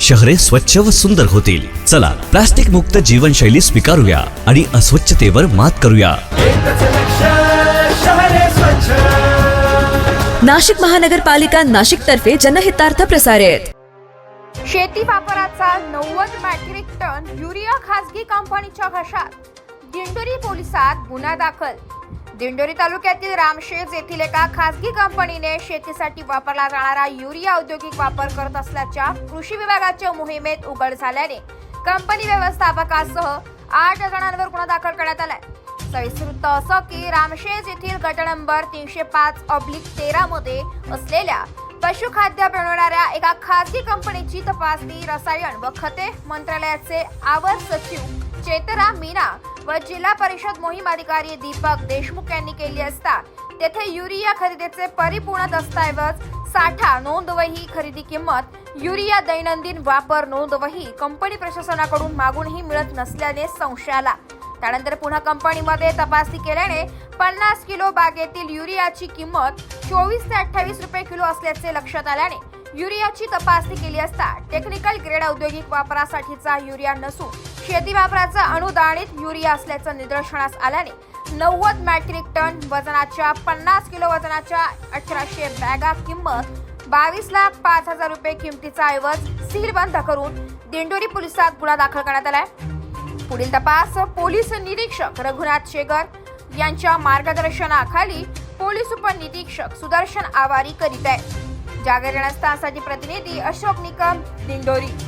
शहरे स्वच्छ व सुंदर होतील. चला प्लास्टिक मुक्त जीवनशैली स्वीकारूया आणि अस्वच्छतेवर मात करूया. नाशिक महानगरपालिका नाशिक तर्फे जनहितार्थ प्रसारित. शेती वापराचा नव्वद मॅट्रिक टन युरिया खासगी कंपनीच्या घशात. दिंडोरी पोलिसात गुन्हा दाखल. दिंडोरी तालुक्यातील रामशेज येथील एका खासगी कंपनीने शेतीसाठी वापरला जाणारा युरिया औद्योगिक वापर करत असल्याच्या कृषी विभागाच्या मोहिमेत उघड झाल्याने कंपनी व्यवस्थापकासह आठ जणांवर गुन्हा दाखल करण्यात आलाय. सविस्तर वृत्त असं की रामशेज येथील गट नंबर तीनशे पाच ऑब्लिक तेरा मध्ये असलेल्या पशुखाद्य बनवणाऱ्या एका खासगी कंपनीची तपासणी रसायन व खते मंत्रालयाचे आवर सचिव चेतरा मीना व जिल्हा परिषद मोहीम अधिकारी दीपक देशमुख यांनी केली असता तेथे युरिया खरेदीचे परिपूर्ण दस्तऐवज साठा नोंदवही खरेदी किंमत युरिया दैनंदिन वापर नोंदवही कंपनी प्रशासनाकडून मागूनही मिळत नसल्याने संशय आला. त्यानंतर पुन्हा कंपनीमध्ये तपासणी केल्याने पन्नास किलो बागेतील युरियाची किंमत चोवीस ते अठ्ठावीस रुपये किलो असल्याचे लक्षात आल्याने युरियाची तपासणी केली असता टेक्निकल ग्रेड औद्योगिक वापरासाठीचा युरिया नसून शेती वापराचा अनुदानित युरिया असल्याचं निदर्शनास आल्याने नव्वद मॅट्रिक टन वजनाच्या पन्नास किलो वजनाच्या अठराशे बॅगा किंमत बावीस लाख पाच हजार रुपये किमतीचा ऐवज सील बंद करून दिंडोरी पोलिसात गुन्हा दाखल करण्यात आलाय. पुढील तपास पोलीस निरीक्षक रघुनाथ शेगर यांच्या मार्गदर्शनाखाली पोलीस उपनिरीक्षक सुदर्शन आवारी करीत आहे जागरण स्थानासाठी प्रतिनिधी अशोक निकम दिंडोरी.